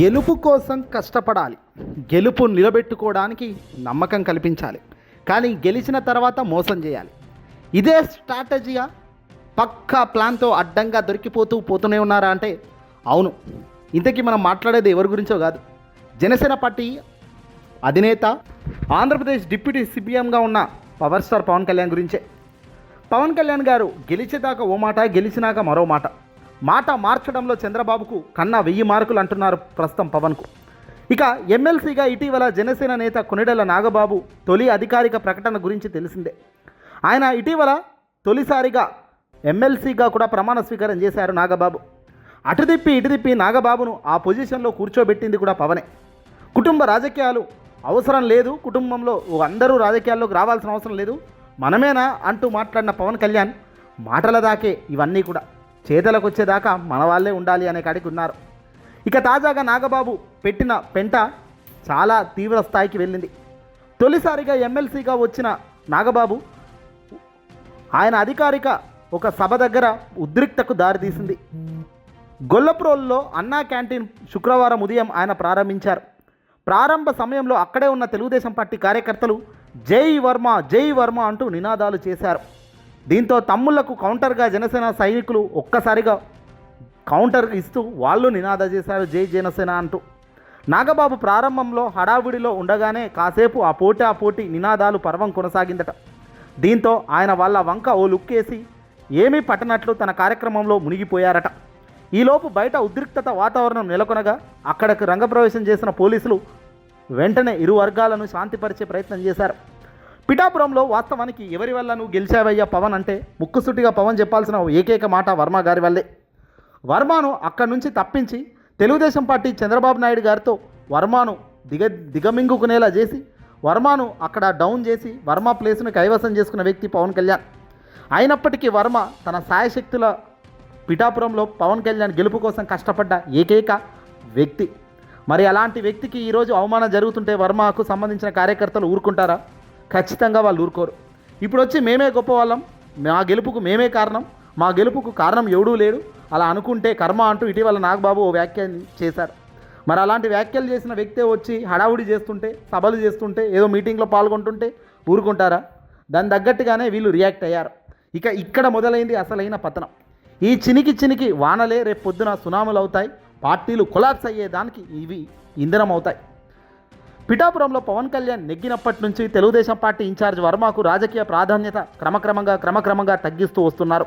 గెలుపు కోసం కష్టపడాలి. గెలుపు నిలబెట్టుకోవడానికి నమ్మకం కల్పించాలి. కానీ గెలిచిన తర్వాత మోసం చేయాలి. ఇదే స్ట్రాటజీగా పక్కా ప్లాన్తో అడ్డంగా దొరికిపోతూ పోతూనే ఉన్నారా అంటే అవును. ఇంతకీ మనం మాట్లాడేది ఎవరి గురించో కాదు. జనసేన పార్టీ అధినేత ఆంధ్రప్రదేశ్ డిప్యూటీ సిపిఎంగా ఉన్న పవర్ స్టార్ పవన్ కళ్యాణ్ గురించే. పవన్ కళ్యాణ్ గారు గెలిచేదాకా ఓ మాట గెలిచినాక మరో మాట. మాట మార్చడంలో చంద్రబాబుకు కన్నా వెయ్యి మార్కులు అంటున్నారు ప్రస్తుతం పవన్కు. ఇక ఎమ్మెల్సీగా ఇటీవల జనసేన నేత కొనిడెల నాగబాబు తొలి అధికారిక ప్రకటన గురించి తెలిసిందే. ఆయన ఇటీవల తొలిసారిగా ఎమ్మెల్సీగా కూడా ప్రమాణ స్వీకారం చేశారు నాగబాబు. అటు తిప్పి ఇటు తిప్పి నాగబాబును ఆ పొజిషన్లో కూర్చోబెట్టింది కూడా పవనే. కుటుంబ రాజకీయాలు అవసరం లేదు కుటుంబంలో అందరూ రాజకీయాల్లోకి రావాల్సిన అవసరం లేదు మనమేనా అంటూ మాట్లాడిన పవన్ కళ్యాణ్ మాటల దాకే ఇవన్నీ కూడా. చేతలకు వచ్చేదాకా మన వాళ్ళే ఉండాలి అనే కాడికి ఉన్నారు. ఇక తాజాగా నాగబాబు పెట్టిన పెంట చాలా తీవ్ర స్థాయికి వెళ్ళింది. తొలిసారిగా ఎమ్మెల్సీగా వచ్చిన నాగబాబు ఆయన అధికారిక ఒక సభ దగ్గర ఉద్రిక్తకు దారితీసింది గొల్లప్రోల్లో అన్నా క్యాంటీన్ శుక్రవారం ఉదయం ఆయన ప్రారంభించారు. ప్రారంభ సమయంలో అక్కడే ఉన్న తెలుగుదేశం పార్టీ కార్యకర్తలు జై వర్మ జై వర్మ అంటూ నినాదాలు చేశారు. దీంతో తమ్ముళ్ళకు కౌంటర్గా జనసేన సైనికులు ఒక్కసారిగా కౌంటర్ ఇస్తూ వాళ్ళు నినాద చేశారు జై జనసేన అంటూ. నాగబాబు ప్రారంభంలో హడావుడిలో ఉండగానే కాసేపు ఆ పోటీ ఆ పోటీ నినాదాలు పర్వం కొనసాగిందట. దీంతో ఆయన వాళ్ళ వంక ఓ లుక్కేసి ఏమీ పట్టనట్లు తన కార్యక్రమంలో మునిగిపోయారట. ఈలోపు బయట ఉద్రిక్తత వాతావరణం నెలకొనగా అక్కడికి రంగప్రవేశం చేసిన పోలీసులు వెంటనే ఇరు వర్గాలను శాంతిపరిచే ప్రయత్నం చేశారు. పిఠాపురంలో వాస్తవానికి ఎవరి వల్ల నువ్వు గెలిచావయ్యా పవన్ అంటే? ముక్కుసూటిగా పవన్ చెప్పాల్సిన ఏకైక మాట వర్మ గారి వల్లే. వర్మను అక్కడి నుంచి తప్పించి తెలుగుదేశం పార్టీ చంద్రబాబు నాయుడు గారితో వర్మను దిగ దిగమింగుకునేలా చేసి వర్మను అక్కడ డౌన్ చేసి వర్మ ప్లేస్ను కైవసం చేసుకున్న వ్యక్తి పవన్ కళ్యాణ్. అయినప్పటికీ వర్మ తన సాయశక్తుల పిఠాపురంలో పవన్ కళ్యాణ్ గెలుపు కోసం కష్టపడ్డ ఏకైక వ్యక్తి. మరి అలాంటి వ్యక్తికి ఈరోజు అవమానం జరుగుతుంటే వర్మకు సంబంధించిన కార్యకర్తలు ఊరుకుంటారా? ఖచ్చితంగా వాళ్ళు ఊరుకోరు. ఇప్పుడు వచ్చి మేమే గొప్ప వాళ్ళం మా గెలుపుకు మేమే కారణం మా గెలుపుకు కారణం ఎవడూ లేడు. అలా అనుకుంటే కర్మ అంటూ ఇటీవల నాగబాబు ఓ వ్యాఖ్య చేశారు. మరి అలాంటి వ్యాఖ్యలు చేసిన వ్యక్తే వచ్చి హడావుడి చేస్తుంటే సభలు చేస్తుంటే ఏదో మీటింగ్లో పాల్గొంటుంటే ఊరుకుంటారా? దాని తగ్గట్టుగానే వీళ్ళు రియాక్ట్ అయ్యారు. ఇక ఇక్కడ మొదలైంది అసలైన పతనం. ఈ చినికి చినికి వానలే రేపు పొద్దున సునాములు అవుతాయి పార్టీలు కొలాప్స్ అయ్యేదానికి ఇవి ఇంధనం అవుతాయి పిఠాపురంలో పవన్ కళ్యాణ్ నెగ్గినప్పటి నుంచి తెలుగుదేశం పార్టీ ఇన్ఛార్జ్ వర్మకు రాజకీయ ప్రాధాన్యత క్రమక్రమంగా క్రమక్రమంగా తగ్గిస్తూ వస్తున్నారు.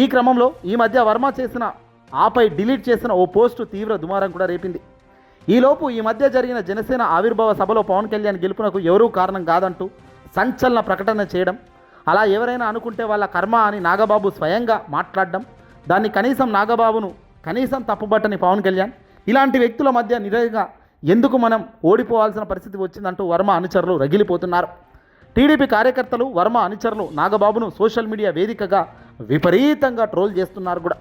ఈ క్రమంలో ఈ మధ్య వర్మ చేసిన ఆపై డిలీట్ చేసిన ఓ పోస్టు తీవ్ర దుమారం కూడా రేపింది. ఈలోపు ఈ మధ్య జరిగిన జనసేన ఆవిర్భావ సభలో పవన్ కళ్యాణ్ గెలుపునకు ఎవరూ కారణం కాదంటూ సంచలన ప్రకటన చేయడం అలా ఎవరైనా అనుకుంటే వాళ్ళ కర్మ అని నాగబాబు స్వయంగా మాట్లాడడం దాన్ని కనీసం నాగబాబును కనీసం తప్పుబట్టని పవన్ కళ్యాణ్ ఇలాంటి వ్యక్తుల మధ్య నిజంగా ఎందుకు మనం ఓడిపోవాల్సిన పరిస్థితి వచ్చిందంటూ వర్మ అనుచరులు రగిలిపోతున్నారు. టీడీపీ కార్యకర్తలు వర్మ అనుచరులు నాగబాబును సోషల్ మీడియా వేదికగా విపరీతంగా ట్రోల్ చేస్తున్నారు కూడా.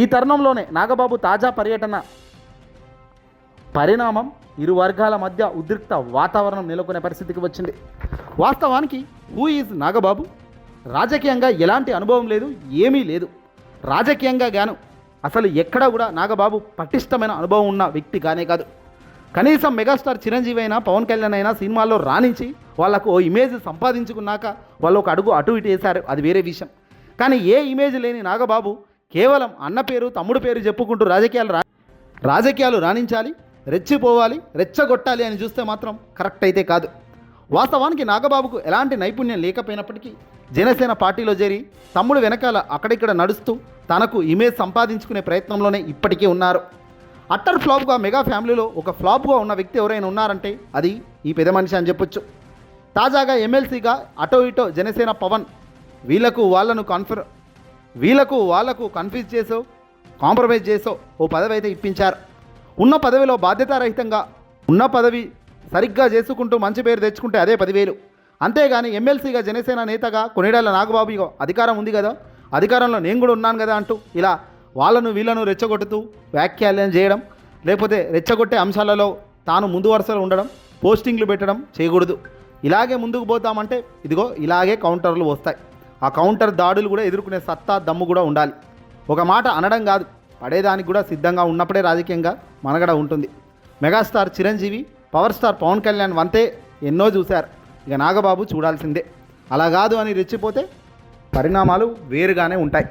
ఈ తరుణంలోనే నాగబాబు తాజా పర్యటన పరిణామం ఇరు వర్గాల మధ్య ఉద్రిక్త వాతావరణం నెలకొనే పరిస్థితికి వచ్చింది. వాస్తవానికి హూ ఈజ్ నాగబాబు? రాజకీయంగా ఎలాంటి అనుభవం లేదు ఏమీ లేదు. రాజకీయంగా గాను అసలు ఎక్కడ కూడా నాగబాబు పటిష్టమైన అనుభవం ఉన్న వ్యక్తి కానే కాదు. కనీసం మెగాస్టార్ చిరంజీవి అయినా పవన్ కళ్యాణ్ అయినా సినిమాల్లో రాణించి వాళ్ళకు ఓ ఇమేజ్ సంపాదించుకున్నాక వాళ్ళు ఒక అడుగు అటు ఇటు వేశారు. అది వేరే విషయం. కానీ ఏ ఇమేజ్ లేని నాగబాబు కేవలం అన్న పేరు తమ్ముడు పేరు చెప్పుకుంటూ రాజకీయాలు రా రాజకీయాలు రాణించాలి రెచ్చిపోవాలి రెచ్చగొట్టాలి అని చూస్తే మాత్రం కరెక్ట్ అయితే కాదు. వాస్తవానికి నాగబాబుకు ఎలాంటి నైపుణ్యం లేకపోయినప్పటికీ జనసేన పార్టీలో చేరి తమ్ముడు వెనకాల అక్కడిక్కడ నడుస్తూ తనకు ఇమేజ్ సంపాదించుకునే ప్రయత్నంలోనే ఇప్పటికీ ఉన్నారు. అట్టర్ ఫ్లాప్గా మెగా ఫ్యామిలీలో ఒక ఫ్లాప్గా ఉన్న వ్యక్తి ఎవరైనా ఉన్నారంటే అది ఈ పెద్ద మనిషి అని చెప్పొచ్చు. తాజాగా ఎమ్మెల్సీగా అటో ఇటో జనసేన పవన్ వీళ్ళకు వాళ్ళను కన్ఫర్ వీళ్ళకు వాళ్ళకు కన్ఫ్యూజ్ చేసో కాంప్రమైజ్ చేసో ఓ పదవి అయితే ఇప్పించారు. ఉన్న పదవిలో బాధ్యతారహితంగా ఉన్న పదవి సరిగ్గా చేసుకుంటూ మంచి పేరు తెచ్చుకుంటే అదే పదివేలు. అంతేగాని ఎమ్మెల్సీగా జనసేన నేతగా కొనిడాల నాగబాబు అధికారం ఉంది కదా అధికారంలో నేను కూడా ఉన్నాను కదా అంటూ ఇలా వాళ్ళను వీళ్ళను రెచ్చగొట్టుతూ వ్యాఖ్యాలను చేయడం లేకపోతే రెచ్చగొట్టే అంశాలలో తాను ముందు వరుసలో ఉండడం పోస్టింగ్లు పెట్టడం చేయకూడదు. ఇలాగే ముందుకు పోతామంటే ఇదిగో ఇలాగే కౌంటర్లు వస్తాయి. ఆ కౌంటర్ దాడులు కూడా ఎదుర్కొనే సత్తా దమ్ము కూడా ఉండాలి. ఒక మాట అనడం కాదు పడేదానికి కూడా సిద్ధంగా ఉన్నప్పుడే రాజకీయంగా మనగడ ఉంటుంది. Megastar Chiranjeevi power star Pawan Kalyan వంతే ఎన్నో చూశారు. ఇక నాగబాబు చూడాల్సిందే. అలా కాదు అని రెచ్చిపోతే పరిణామాలు వేరుగానే ఉంటాయి.